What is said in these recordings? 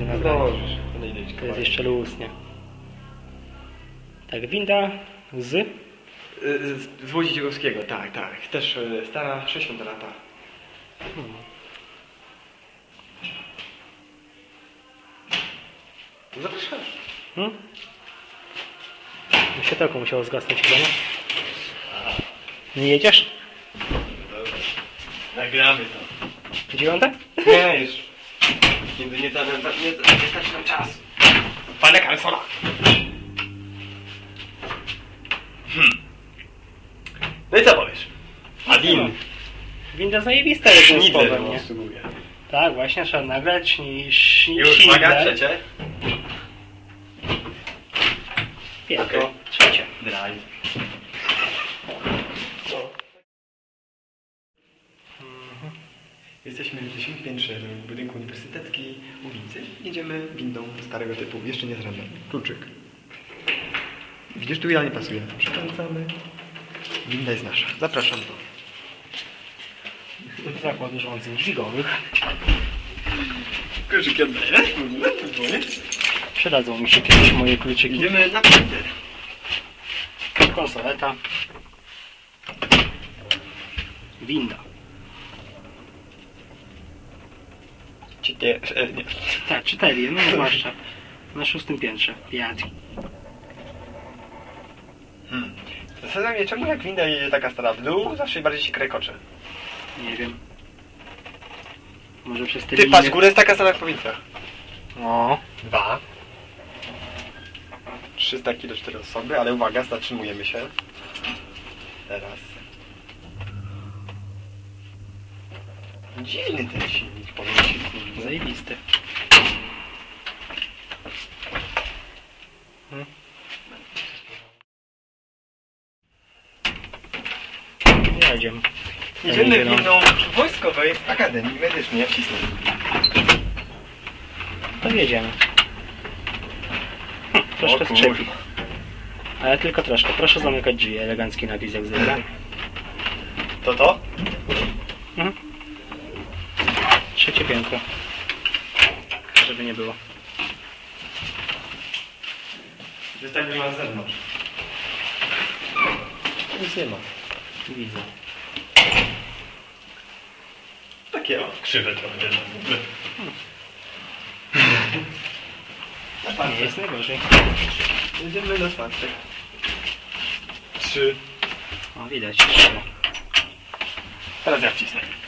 Możesz. Podejdę ci To jest jeszcze luz, nie? Tak, winda z... Y, Z, Łodzi Dziegowskiego, tak, tak. Też y, stara 60 lata. Zapraszam. Hmm? Światełko musiało zgasnąć chyba, nie? Nie jedziesz? Nagramy to. Dziewiąte? Nie, już. Nie, nie, nie, nie, nie, nie starczy nam czasu. Pane Kalsona. Hmm. No i co powiesz? Adin. Winda zajebista Schnidler słowem, nie? obsługuje. Tak, właśnie trzeba nagrać niż... Już, uwaga, trzecie. Piętro, Okej. trzecie. Drive. Jesteśmy w 10 piętrze budynku uniwersyteckiej ulicy. Jedziemy windą starego typu, jeszcze nie zrana. Kluczyk. Widzisz, tu ja nie pasuje. Przekręcamy. Winda jest nasza. Zapraszam tu. Zakład urządzeń dźwigowych. Kluczyki oddaję. Przydadzą mi się kiedyś moje kluczyki. Idziemy na pięter. Konsoleta. Winda. Nie? e, nie. Tak, czytali, no zwłaszcza na szóstym piętrze. Pięć. Hmm. Zastanawiam się, czemu jak winda jedzie taka stara w dół, zawsze bardziej się krekocze. Nie wiem. Może przez te Ty, patrz, góra jest taka sama jak w powincach. O, Dwa. 300 kg 4 osoby, ale uwaga, zatrzymujemy się. Teraz. Dziwny ten silnik, powiem ci. kurde. zajebisty. Hmm. Jedziemy. Jedziemy no. windą wojskowej Akademii Medycznej w Cisnej. To jedziemy. Hm, troszkę skrzypi. Ale tylko troszkę. Proszę zamykać drzwi. Elegancki napis jak zwykle. To to? Mhm. Trzecie piętro. Żeby nie było. Wystawimy na zewnątrz. Nic nie ma. Widzę. Takie o, krzywe trochę. Na Nie pan jest najgorzej. Jedziemy na czwartek. Trzy. O, widać. Teraz ja wcisnę.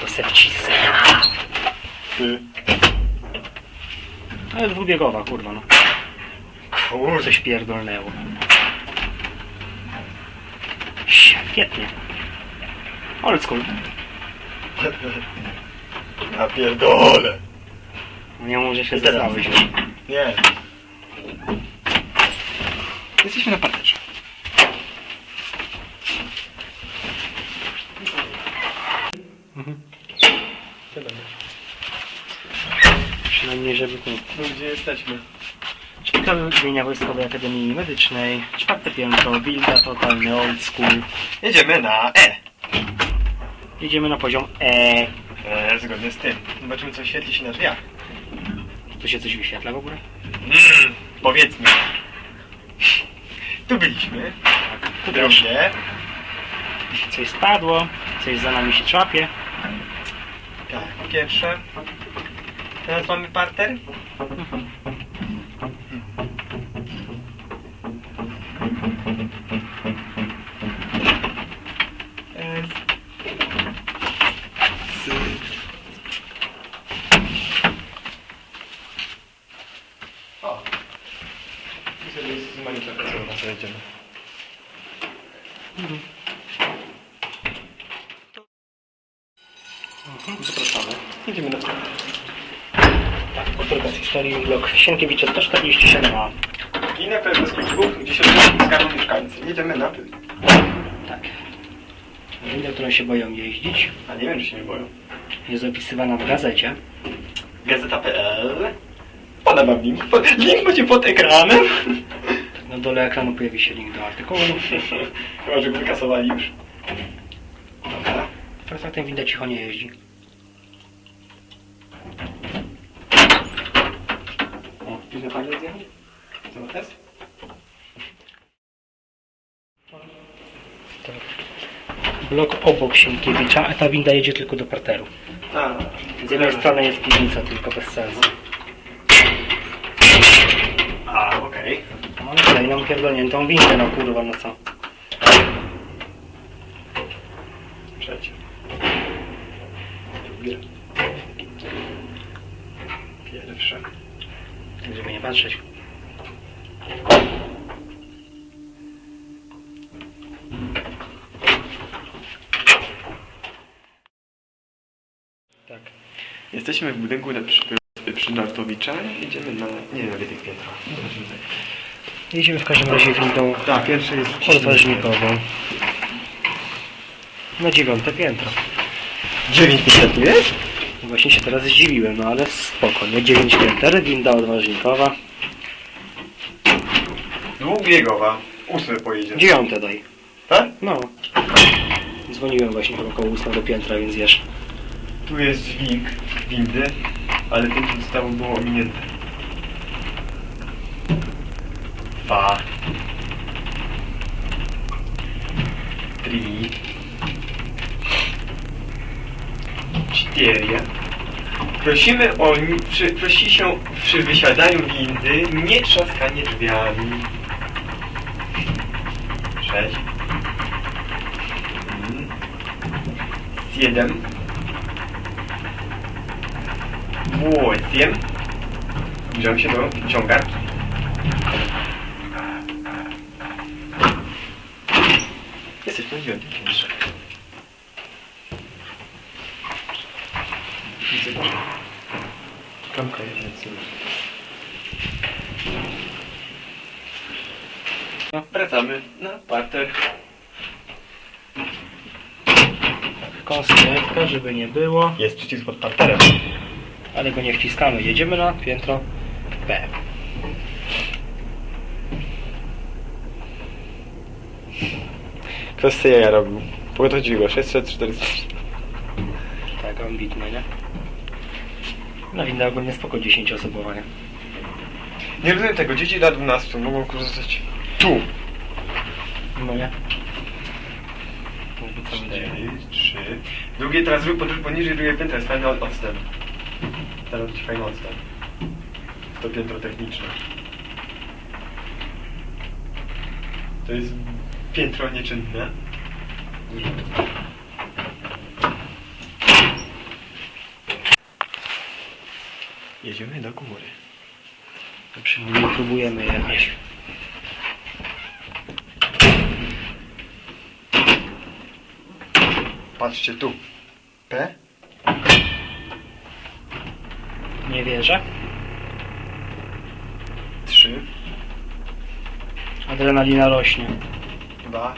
To se wcisnę. Ty. Ale dwubiegowa, kurwa no. Kurde. Coś pierdolnęło. Świetnie. Old school. Ja pierdolę. Nie mów, że się I teraz. Nie. Jesteśmy na parterze. Jest? Przynajmniej, żeby tu... No gdzie jesteśmy? Szpital Gminia Wojskowej Akademii Medycznej. Czwarte piętro. Wilda totalny old school. Jedziemy na E. Jedziemy na poziom E. e zgodnie z tym. Zobaczymy co świetli się na drzwiach. Tu się coś wyświetla w ogóle? Mm, powiedzmy. Tu byliśmy. Tu też Drugie. coś spadło. Coś za nami się człapie. Tak, pierwsze. Teraz mamy parter. Teraz. O! I sobie z Monika pracowała, sobie jedziemy. Zapraszamy. Idziemy na Tak, powtórka z historii. Blok Sienkiewicza 147a. I na Krajowskich dwóch, gdzie się skarżą mieszkańcy. Jedziemy na tył. Tak. Winda, którą się boją jeździć. A nie wiem, czy się nie boją. Jest opisywana w gazecie. Gazeta.pl Podam wam link. Po- Link macie pod ekranem. Tak na dole ekranu pojawi się link do artykułu. Chyba, że go wykasowali już. Dobra. Fakt faktem winda cicho nie jeździ. Fajnie zjechał? Co ma test? Tak. Blok obok Sienkiewicza, a ta winda jedzie tylko do parteru. Tak. Z jednej strony jest piwnica, tylko bez sensu. A, okej. No i kolejną pierdolniętą windę, no kurwa, no co? Trzecie. Drugie. Pierwsze. Żeby nie patrzeć. Tak. Jesteśmy w budynku na, przy, przy Nartowicza. Idziemy na... Nie wiem, piętra. Zobaczymy tutaj. Jedziemy w każdym razie windą Tak, pierwsze jest... odważnikową. Na dziewiąte piętro. 9 pięter tu jest? Właśnie się teraz zdziwiłem, no ale spokojnie. 9 pięter, winda odważnikowa. Dwubiegowa. Ósmy pojedzie. Dziewiąte daj. Tak? No. Dzwoniłem właśnie chyba koło ósmego piętra, więc wiesz. Tu jest dźwig windy, ale piętro zostało było ominięte. Dwa. Trzy. Cztery. Prosimy o, ni- przy, prosi się przy wysiadaniu windy nie trzaskanie drzwiami. Sześć. Mm. Siedem. Восемь. Zbliżam się do ciągarki. Jesteśmy na dziewiątym piętrze. Widzę, że klamka. No, wracamy na parter. Konsolewka, żeby nie było. Jest przycisk pod parterem. Ale go nie wciskamy. Jedziemy na piętro B. Kto z jaja robił? Pogotować go 600, 400. Tak, ambitne, nie? No winda ogólnie spoko 10-osobowa, nie? Nie rozumiem tego, dzieci do 12 mogą korzystać tu. No nie? Jakby cały dzień. 4, 3. Drugie teraz zrób podróż poniżej drugiej piętra, jest fajny od- odstęp. Teraz ci fajny odstęp. To piętro techniczne. To jest piętro nieczynne. Jedziemy do góry. Przynajmniej próbujemy jechać. Patrzcie tu. P. Nie wierzę. 3, Adrenalina rośnie. 2.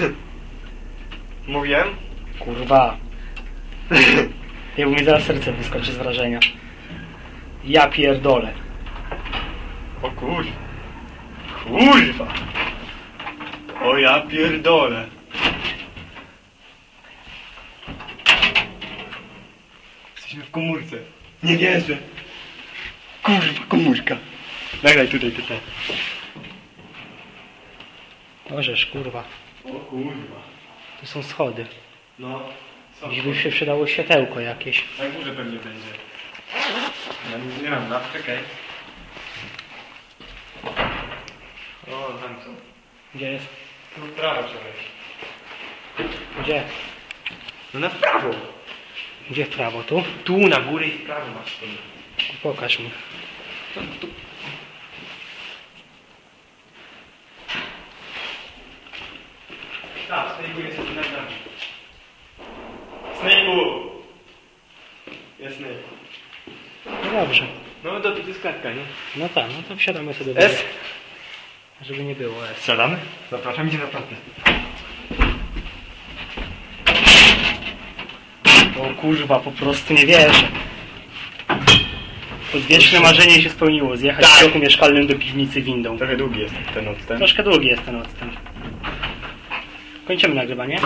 Mówiłem? Kurwa. Jakby mi zaraz serce wyskoczy z wrażenia. Ja pierdolę. O kurwa. Kurwa. O ja pierdolę. Jesteśmy w komórce. Nie wierzę. Kurwa, komórka. Nagraj tutaj, tutaj. Możesz, kurwa. O kurwa. Tu są schody. No. Co? Gdzieś by się przydało światełko jakieś. Na górze pewnie będzie. Ja nie, nie mam lat, czekaj. O, tam są. Gdzie jest? Tu w prawo trzeba iść. Gdzie? No na w prawo. Gdzie w prawo? Tu? Tu na górę i w prawo masz to. Pokaż mi. To, tu. Tak, Snake'u jest nad nami. Snake'u! Jest Snake. No dobrze. No to tu jest klatka, nie? No tak, no to wsiadamy sobie do S. Żeby nie było S. Siadamy? Zapraszam, idzie naprawdę. O kurwa, po prostu nie wierzę. Odwieczne marzenie się spełniło, zjechać Tak. w bloku mieszkalnym do piwnicy windą. Trochę długi jest ten odstęp. Troszkę długi jest ten odstęp. Kończymy nagrywanie.